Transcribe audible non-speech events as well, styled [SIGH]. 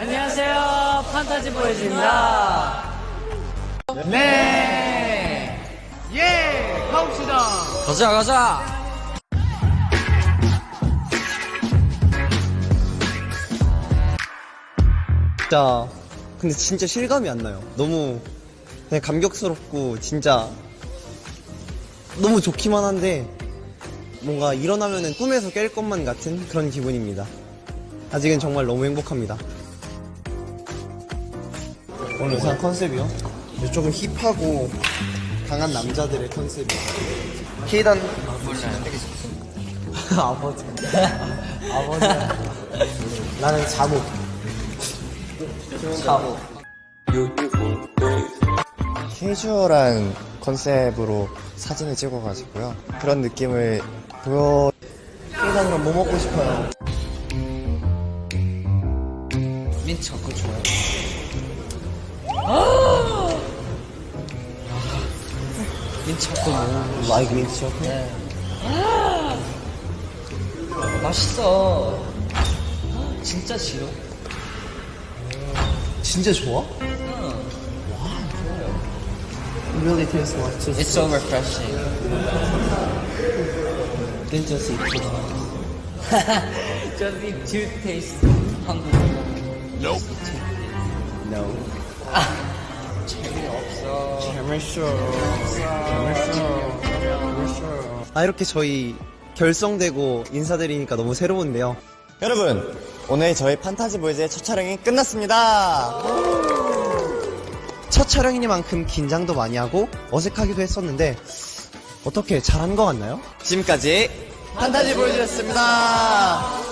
안녕하세요. 판타지 보여줍니다. 네. 예, 가봅시다. 가자, 가자. 진짜 근데 진짜 실감이 안 나요. 너무 그냥 감격스럽고 진짜 너무 좋기만 한데 뭔가 일어나면은 꿈에서 깰 것만 같은 그런 기분입니다. 아직은 정말 너무 행복합니다. 오늘 의상 컨셉이요? 조금 힙하고 강한 남자들의 컨셉이에요. 히단 [LAUGHS] 아버지 아버지 나는 잠옷 잠옷 캐주얼한 컨셉으로 사진을 찍어가지고요. 그런 느낌을 보여 히단이랑 뭐 먹고 싶어요? 민트 초코 좋아요. 민트 초코 뭐 라이크 민트 초코? 맛있어. 진짜 싫어? 진짜 좋아? Really tastes like just It's so refreshing. sweet. Just need to taste 한국. Nope. No. 재미없어. 아 이렇게 저희 결성되고 인사드리니까 너무 새로운데요. 여러분 오늘 저희 판타지 보이즈의 첫 촬영이 끝났습니다. 첫 촬영이니만큼 긴장도 많이 하고 어색하기도 했었는데 어떻게 잘한 것 같나요? 지금까지 판타지 보이즈였습니다.